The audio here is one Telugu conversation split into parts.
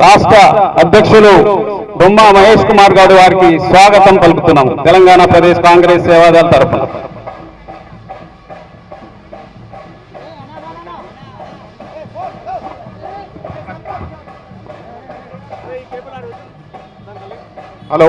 రాష్ట్ర అధ్యక్షులు బొమ్మ మహేష్ కుమార్ గౌడ్ వారికి స్వాగతం పలుకుతున్నాం. తెలంగాణ ప్రదేశ్ కాంగ్రెస్ సేవాదళ తరఫున. హలో.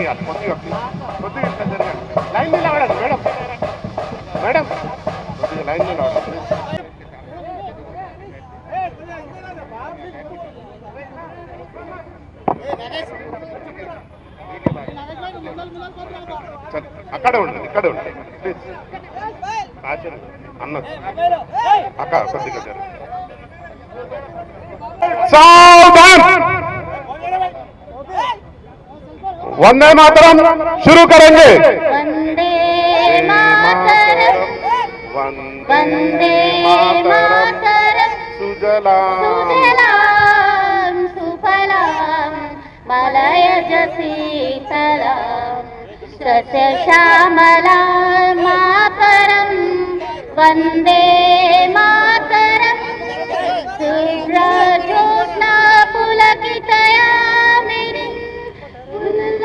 చేయాలి కొద్దిగా కొద్దిగా ఇట్లా జరగండి. లైన్ నిలబడండి మేడం. మేడం. కొద్దిగా లైన్ నిలబడండి అక్కడ ఉండండి ఇక్కడ ఉండండి. ప్లీజ్. అన్న. అక్క కొద్దిగా జరగండి. సావధాన్ वंदे मातरम शुरू करेंगे। वंदे मातरम। वंदे मातरम। सुजलाम, सुफलाम मलय सीतलाम। सत्य श्यामलाम मातरम। वंदे मातरम। सुरजोत्ना पुलकितया।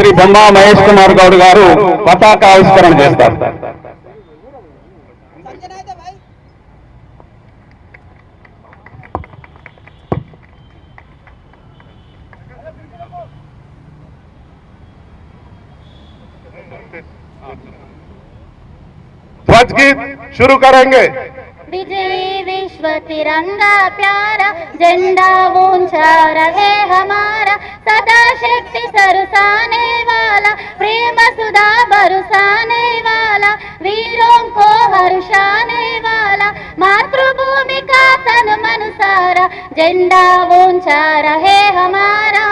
శ్రీ బొమ్మ మహేష్ కుమార్ గౌడ్ గారు పతాక ఆవిష్కరణ చేస్తారు ध्वज गीत शुरू करेंगे विजयी विश्व तिरंगा प्यारा, झंडा ऊँचा रहे हमारा सदा शक्ति सरसाने वाला, प्रेम सुधा बरसाने वाला, वीरों को हर्षाने वाला, मातृभूमि का तन मन सारा, झंडा ऊँचा रहे हमारा,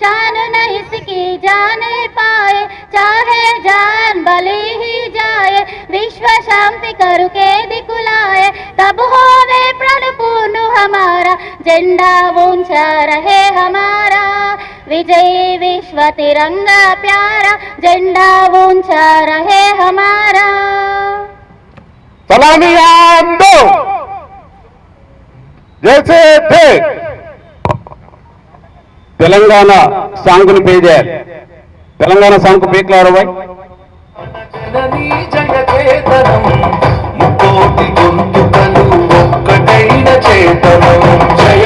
शान नहीं इसकी जाने पाए, चाहे जान बली विश्व शांति करके दिखलाए तब होवे प्रण पूर्ण हमारा झंडा ऊंचा रहे हमारा विजयी विश्व तिरंगा प्यारा झंडा ऊंचा रहे हमारा सलामी दो जैसे थे తెలంగాణ సాంగ్ని పే చేయాలి తెలంగాణ సాంగ్ పీక్లారు బాయ్ జననీ జగచేతనం ముకోటి గొంతుకలు ఒక్కటైన చేతనం. జయ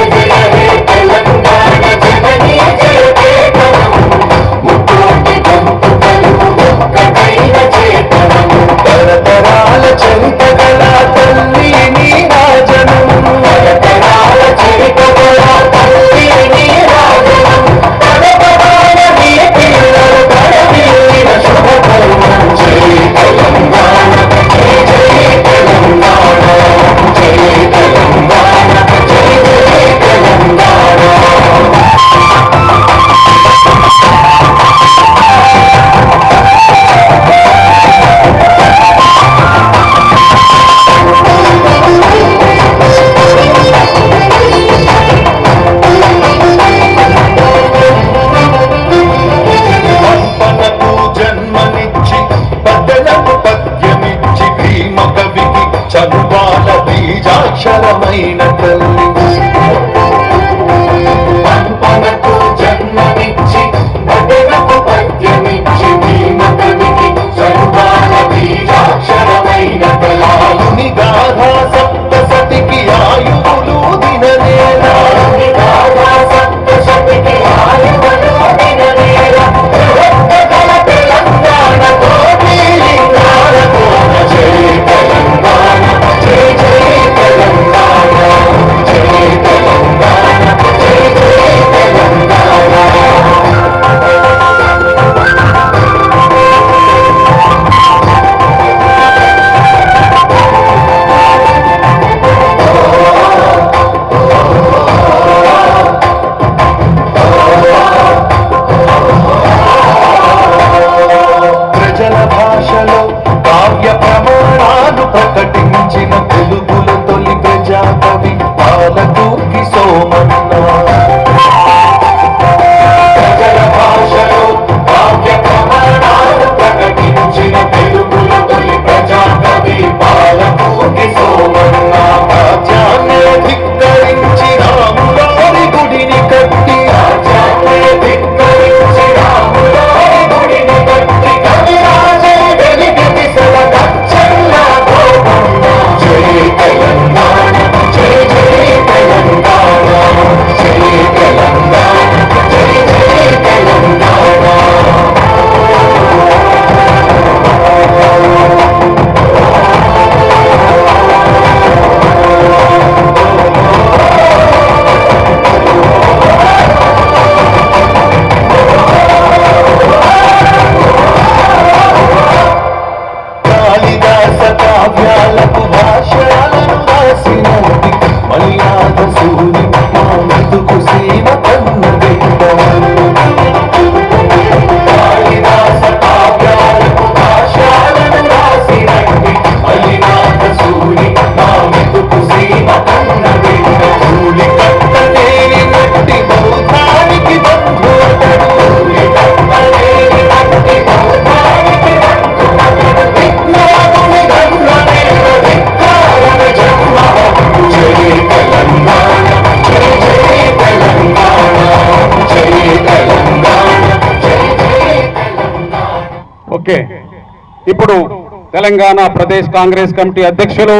ఇప్పుడు తెలంగాణ ప్రదేశ్ కాంగ్రెస్ కమిటీ అధ్యక్షులు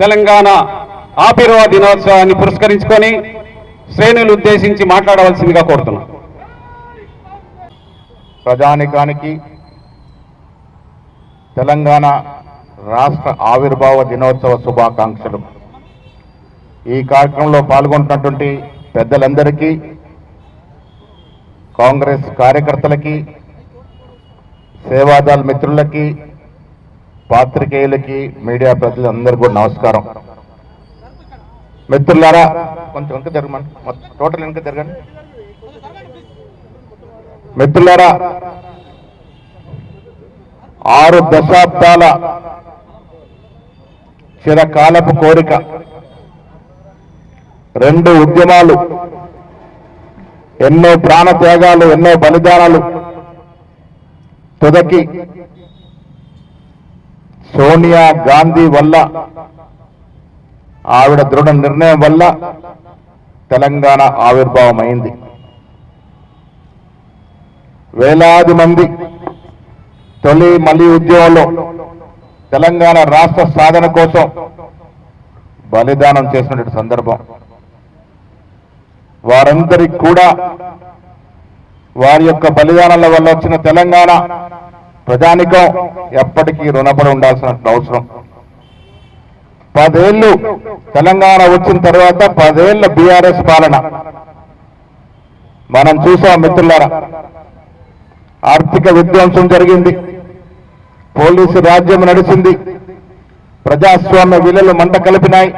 తెలంగాణ ఆపిరవ దినోత్సవాన్ని పురస్కరించుకొని శ్రేణులు ఉద్దేశించి మాట్లాడవలసిందిగా కోరుతున్నాం. ప్రజానికానికి తెలంగాణ రాష్ట్ర ఆవిర్భావ దినోత్సవ శుభాకాంక్షలు. ఈ కార్యక్రమంలో పాల్గొంటున్నటువంటి పెద్దలందరికీ కాంగ్రెస్ కార్యకర్తలకి సేవాదళ మిత్రులకి పాత్రికేయులకి మీడియా ప్రతినిధులందరికీ కూడా నమస్కారం. మిత్రులారా కొంచెం వెనక జరగమని. టోటల్ వెనక జరగండి. మిత్రులారా ఆరు దశాబ్దాల చిరకాలపు కోరిక. రెండు ఉద్యమాలు ఎన్నో ప్రాణ త్యాగాలు ఎన్నో బలిదానాలు తుదకి సోనియా గాంధీ వల్ల ఆవిడ దృఢ నిర్ణయం వల్ల తెలంగాణ ఆవిర్భావం అయింది వేలాది మంది తొలి మలి ఉద్యమంలో తెలంగాణ రాష్ట్ర సాధన కోసం బలిదానం చేసినటువంటి సందర్భం. వారందరికి కూడా వారి యొక్క బలిదానాల వల్ల వచ్చిన తెలంగాణ ప్రజానికం ఎప్పటికీ రుణపడి ఉండాల్సిన అవసరం. పదేళ్ళు తెలంగాణ వచ్చిన తర్వాత పదేళ్ళ బీఆర్ఎస్ పాలన. మనం చూసాం మిత్రులారా ఆర్థిక విధ్వంసం జరిగింది పోలీసు రాజ్యం నడిచింది ప్రజాస్వామ్య విలువలు మంట కలిపినాయి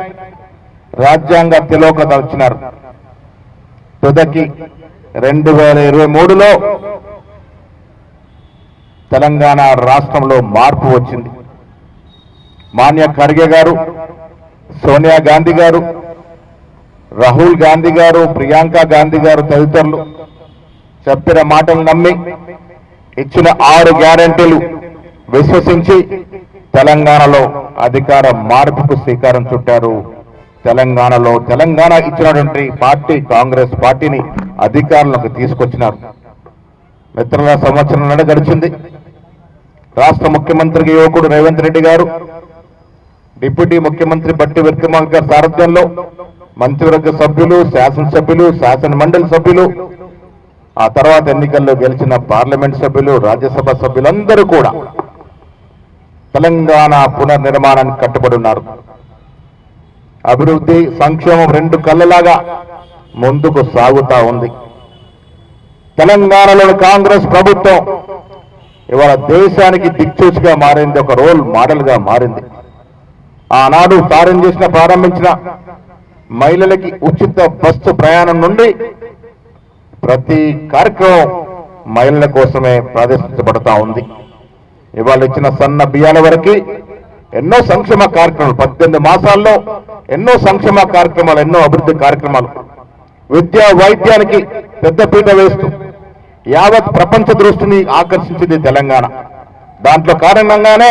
రాజ్యాంగ తిలోకత వచ్చినారు. తుదకి రెండు వేల ఇరవై మూడులో తెలంగాణ రాష్ట్రంలో మార్పు వచ్చింది. మాన్య ఖర్గే గారు సోనియా గాంధీ గారు రాహుల్ గాంధీ గారు ప్రియాంక గాంధీ గారు తదితరులు చెప్పిన మాటలు నమ్మి ఇచ్చిన ఆరు గ్యారంటీలు విశ్వసించి తెలంగాణలో అధికార మార్పుకు శ్రీకారం చుట్టారు. తెలంగాణలో తెలంగాణ ఇచ్చినటువంటి పార్టీ కాంగ్రెస్ పార్టీని అధికారంలోకి తీసుకొచ్చినారు. మిత్రుల సంవత్సరం నడ గడిచింది. రాష్ట్ర ముఖ్యమంత్రికి యువకుడు రేవంత్ రెడ్డి గారు డిప్యూటీ ముఖ్యమంత్రి బట్టి విక్రమార్క గారి సారథ్యంలో మంత్రివర్గ సభ్యులు శాసనసభ్యులు శాసన మండలి సభ్యులు ఆ తర్వాత ఎన్నికల్లో గెలిచిన పార్లమెంట్ సభ్యులు రాజ్యసభ సభ్యులందరూ కూడా తెలంగాణ పునర్నిర్మాణానికి కట్టుబడి ఉన్నారు. అభివృద్ధి సంక్షేమం రెండు కళ్ళలాగా ముందుకు సాగుతా ఉంది. తెలంగాణలోని కాంగ్రెస్ ప్రభుత్వం ఇవాళ దేశానికి దిక్చూచిగా మారింది ఒక రోల్ మోడల్గా మారింది. ఆనాడు ప్రారంభం చేసిన ప్రారంభించిన మహిళలకి ఉచిత బస్సు ప్రయాణం నుండి ప్రతి కార్యక్రమం మహిళల కోసమే ప్రదర్శించబడతా ఉంది. ఇవాళ ఇచ్చిన సన్న బియ్యాల వరకు ఎన్నో సంక్షేమ కార్యక్రమాలు పద్దెనిమిది మాసాల్లో ఎన్నో సంక్షేమ కార్యక్రమాలు ఎన్నో అభివృద్ధి కార్యక్రమాలు విద్యా వైద్యానికి పెద్దపీట వేస్తూ యావత్ ప్రపంచ దృష్టిని ఆకర్షించింది తెలంగాణ. దాంట్లో కారణంగానే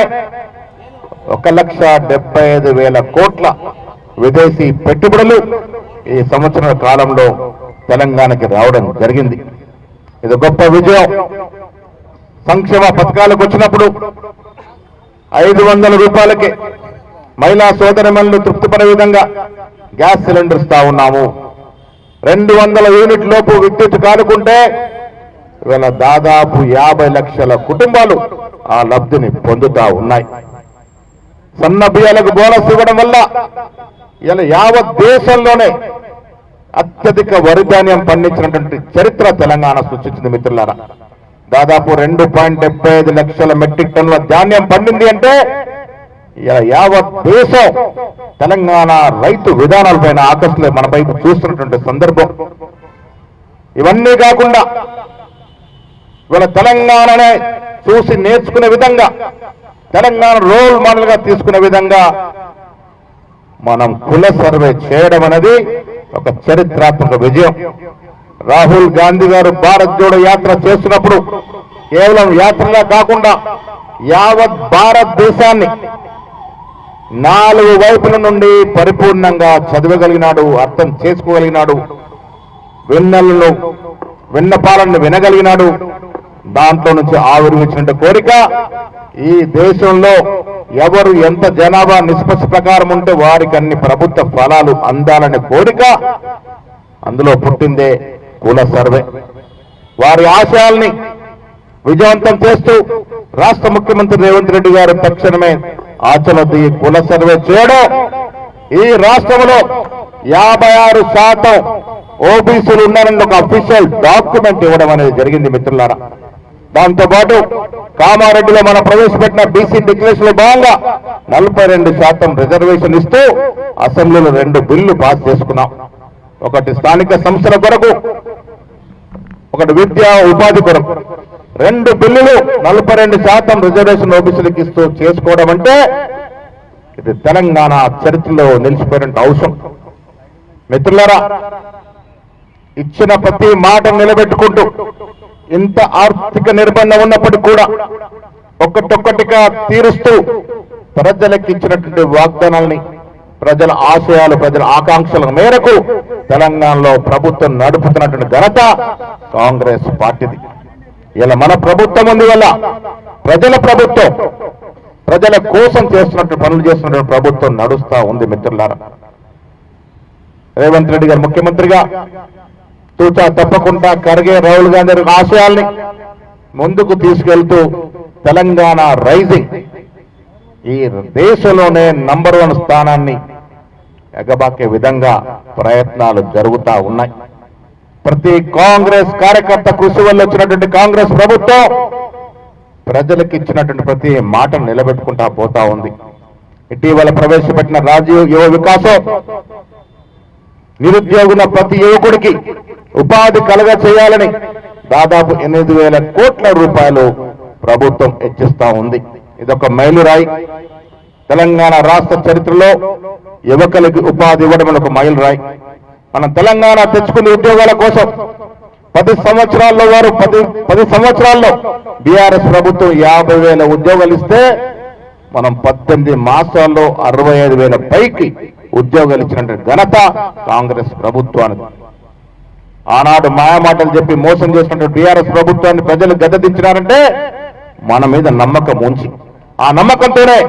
ఒక లక్ష డెబ్బై ఐదు వేల కోట్ల విదేశీ పెట్టుబడులు ఈ సంవత్సరాల కాలంలో తెలంగాణకి రావడం జరిగింది. ఇది గొప్ప విజయం. సంక్షేమ పథకాలకు వచ్చినప్పుడు ఐదు వందల రూపాయలకి మహిళా సోదరిమణులు తృప్తిపడే విధంగా గ్యాస్ సిలిండర్ ఇస్తా ఉన్నాము. రెండు వందల యూనిట్ లోపు విద్యుత్ కానుకుంటే ఇవాళ దాదాపు యాభై లక్షల కుటుంబాలు ఆ లబ్ధిని పొందుతా ఉన్నాయి. సన్న బియ్యాలకు బోనస్ ఇవ్వడం వల్ల ఇలా యావత్ దేశంలోనే అత్యధిక వరి ధాన్యం పండించినటువంటి చరిత్ర తెలంగాణ సృష్టించింది మిత్రులారా. దాదాపు రెండు పాయింట్ ఐదు లక్షల మెట్రిక్ టన్నుల ధాన్యం పండింది అంటే యావత్ దేశం తెలంగాణ రైతు విధానాలపైన ఆకర్షణ మన వైపు చూస్తున్నటువంటి సందర్భం. ఇవన్నీ కాకుండా ఇవాళ తెలంగాణనే చూసి నేర్చుకునే విధంగా తెలంగాణ రోల్ మోడల్గా తీసుకునే విధంగా మనం కుల సర్వే చేయడం అనేది ఒక చరిత్రాత్మక విజయం. రాహుల్ గాంధీ గారు భారత్ జోడో యాత్ర చేస్తున్నప్పుడు కేవలం యాత్రలా కాకుండా యావత్ భారతదేశాన్ని నాలుగు వైపుల నుండి పరిపూర్ణంగా చదవగలిగినాడు అర్థం చేసుకోగలిగినాడు. విన్నలను విన్నపాలను వినగలిగినాడు. దాంట్లో నుంచి ఆవిర్వించిన కోరిక ఈ దేశంలో ఎవరు ఎంత జనాభా నిష్పత్తి ప్రకారం ఉంటే వారికి అన్ని ప్రభుత్వ ఫలాలు అందాలనే కోరిక అందులో పుట్టిందే కుల సర్వే. వారి ఆశయాల్ని విజయవంతం చేస్తూ రాష్ట్ర ముఖ్యమంత్రి రేవంత్ రెడ్డి గారు తక్షణమే ఆచరణ ఈ కుల సర్వే చేయడం. ఈ రాష్ట్రంలో యాభై ఆరు శాతం ఓబీసీలు ఉన్నారని ఒక అఫీషియల్ డాక్యుమెంట్ ఇవ్వడం అనేది జరిగింది మిత్రులారా. దాంతో పాటు కామారెడ్డిలో మనం ప్రవేశపెట్టిన బీసీ డిక్లరేషన్లో భాగంగా నలభై రెండు శాతం రిజర్వేషన్ ఇస్తూ అసెంబ్లీలో రెండు బిల్లు పాస్ చేసుకున్నాం. ఒకటి స్థానిక సంస్థల కొరకు ఒకటి విద్యా ఉపాధి కొరకు. రెండు బిల్లులు నలభై రెండు శాతం రిజర్వేషన్ ఓబీసీలకు ఇస్తూ చేసుకోవడం అంటే ఇది తెలంగాణ చరిత్రలో నిలిచిపోయిన అంశం. మిత్రులరా ఇచ్చిన ప్రతి మాట నిలబెట్టుకుంటూ ఇంత ఆర్థిక నిర్బంధం ఉన్నప్పటికీ కూడా ఒక్కటొక్కటిగా తీరుస్తూ ప్రజలకు ఇచ్చినటువంటి వాగ్దానాల్ని ప్రజల ఆశయాలు ప్రజల ఆకాంక్షల మేరకు తెలంగాణలో ప్రభుత్వం నడుపుతున్నటువంటి ఘనత కాంగ్రెస్ పార్టీది. ఇలా మన ప్రభుత్వం ఉంది వల్ల ప్రజల ప్రభుత్వం. ప్రజల కోసం చేస్తున్నట్టు పనులు చేస్తున్నటువంటి ప్రభుత్వం నడుస్తా ఉంది మిత్రులారా. రేవంత్ రెడ్డి గారు ముఖ్యమంత్రిగా తూచా తప్పకుండా ఖర్గే రాహుల్ గాంధీ ఆశయాల్ని ముందుకు తీసుకెళ్తూ తెలంగాణ రైజింగ్. ఈ దేశంలోనే నంబర్ వన్ స్థానాన్ని ఎగబాకే విధంగా ప్రయత్నాలు జరుగుతా ఉన్నాయి. ప్రతి కాంగ్రెస్ కార్యకర్త కృషి వల్ల వచ్చినటువంటి కాంగ్రెస్ ప్రభుత్వం ప్రజలకు ఇచ్చినటువంటి ప్రతి మాటను నిలబెట్టుకుంటా పోతా ఉంది. ఇటీవల ప్రవేశపెట్టిన రాజీవ్ యువ వికాసం నిరుద్యోగుల ప్రతి యువకుడికి ఉపాధి కలగ చేయాలని దాదాపు ఎనిమిది వేల కోట్ల రూపాయలు ప్రభుత్వం హెచ్చిస్తా ఉంది. ఇదొక మైలురాయి. తెలంగాణ రాష్ట్ర చరిత్రలో యువకులకి ఉపాధి ఇవ్వడం ఒక మైలురాయి. మనం తెలంగాణ తెచ్చుకునే ఉద్యోగాల కోసం పది సంవత్సరాల్లో వారు పది పది సంవత్సరాల్లో బీఆర్ఎస్ ప్రభుత్వం యాభై వేల ఉద్యోగాలు ఇస్తే మనం పద్దెనిమిది మాసాల్లో అరవై ఐదు వేల పైకి ఉద్యోగాలు ఇచ్చినటువంటి ఘనత కాంగ్రెస్ ప్రభుత్వానికి ఆనాడు మాయమాటలు చెప్పి మోసం చేసినటువంటి బీఆర్ఎస్ ప్రభుత్వాన్ని ప్రజలు గద్దదించినారంటే మన మీద నమ్మకం ఉంచి ఆ నమ్మకంతోనే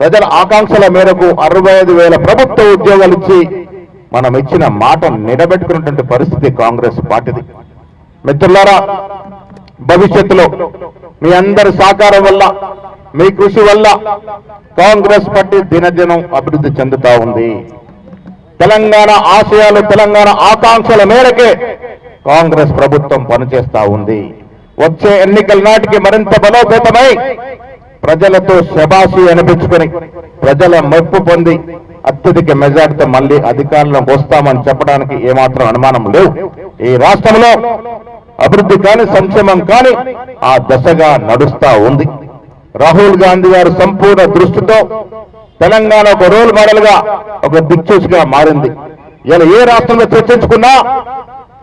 ప్రజల ఆకాంక్షల మేరకు అరవై ఐదు వేల ప్రభుత్వ ఉద్యోగాలు ఇచ్చి మనం ఇచ్చిన మాట నిలబెట్టుకున్నటువంటి పరిస్థితి కాంగ్రెస్ పార్టీది. మిత్రులారా భవిష్యత్తులో మీ అందరి సహకారం వల్ల మీ కృషి వల్ల కాంగ్రెస్ పార్టీ దినదినం అభివృద్ధి చెందుతా ఉంది. తెలంగాణ ఆశయాలు తెలంగాణ ఆకాంక్షల మేరకే కాంగ్రెస్ ప్రభుత్వం పనిచేస్తా ఉంది. వచ్చే ఎన్నికల నాటికి మరింత బలోపేతమై ప్రజలతో శబాషి అనిపించుకొని ప్రజల మెప్పు పొంది అత్యధిక మెజార్టీతో మళ్ళీ అధికారంలోకి వస్తామని చెప్పడానికి ఏమాత్రం అనుమానం లేవు. ఈ రాష్ట్రంలో అభివృద్ధి కానీ సంక్షేమం కానీ ఆ దశగా నడుస్తా ఉంది. రాహుల్ గాంధీ గారు సంపూర్ణ దృష్టితో తెలంగాణ ఒక రోల్ మోడల్గా ఒక దిక్చూచిగా మారింది. ఇలా ఏ రాష్ట్రంలో చర్చించుకున్నా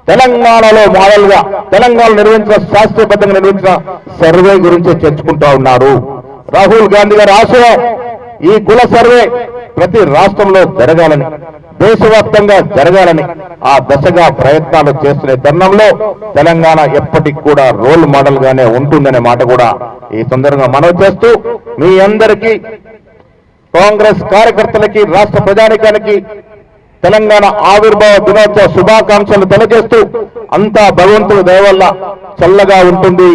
తెలంగాణలో మోడల్గా తెలంగాణ నిర్వహించిన శాస్త్రీయబద్ధంగా నిర్వహించిన సర్వే గురించి చర్చుకుంటా ఉన్నారు. రాహుల్ గాంధీ గారి ఆశయం ఈ కుల సర్వే ప్రతి రాష్ట్రంలో జరగాలని దేశవ్యాప్తంగా జరగాలని ఆ దశగా ప్రయత్నాలు చేస్తున్న తరుణంలో తెలంగాణ ఎప్పటికి కూడా రోల్ మోడల్ గానే ఉంటుందనే మాట కూడా ఈ సందర్భంగా మనవి చేస్తూ మీ అందరికీ కాంగ్రెస్ కార్యకర్తలకి రాష్ట్ర ప్రజానికానికి తెలంగాణ ఆవిర్భావ దినోత్సవ శుభాకాంక్షలు తెలియజేస్తూ అంతా భగవంతుడి దయవల్ల చల్లగా ఉంటుంది.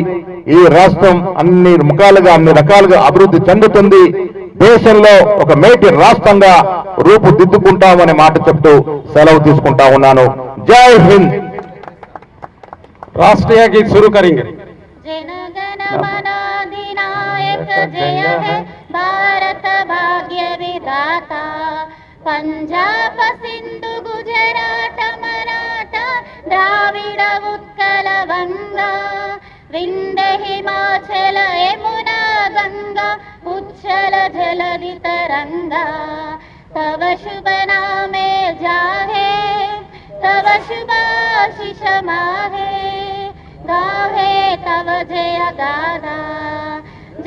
ఈ రాష్ట్రం అన్ని ముఖాలుగా అన్ని రకాలుగా అభివృద్ధి చెందుతుంది. దేశంలో ఒక మేటి రాష్ట్రంగా రూపుదిద్దుకుంటామనే మాట చెప్తూ సెలవు తీసుకుంటా ఉన్నాను. జై హింద్. రాష్ట్రీయ గీత్ శురు కరింగ్. భారత పంజాబ సింధు గుజరాత మరాఠ ద్రావిడ ఉత్కల వంగ. విందే హిమాచల ఎం उच्छल जलधि तरंगा तव शुभ नामे जाहे तव शुभाशिष माहे गाहे तव जय गादा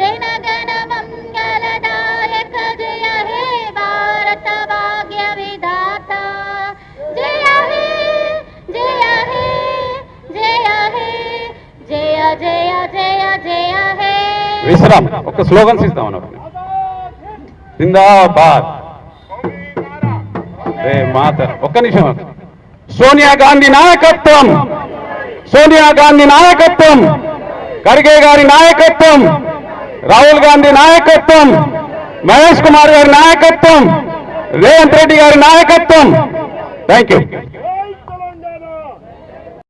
जनगण मङ्गलदायक जय हे भारत भाग्य विधाता जय हे जय हे जय हे जय जय जय जय हे విశ్రామ్ ఒక స్లోగన్స్ ఇస్తాం అన్నప్పుడు జిందాబాద్. రే మాత ఒక్క నిమిషం. సోనియా గాంధీ నాయకత్వం. సోనియా గాంధీ నాయకత్వం. ఖర్గే గారి నాయకత్వం. రాహుల్ గాంధీ నాయకత్వం. మహేష్ కుమార్ గారి నాయకత్వం. రేవంత్ రెడ్డి గారి నాయకత్వం. Thank you.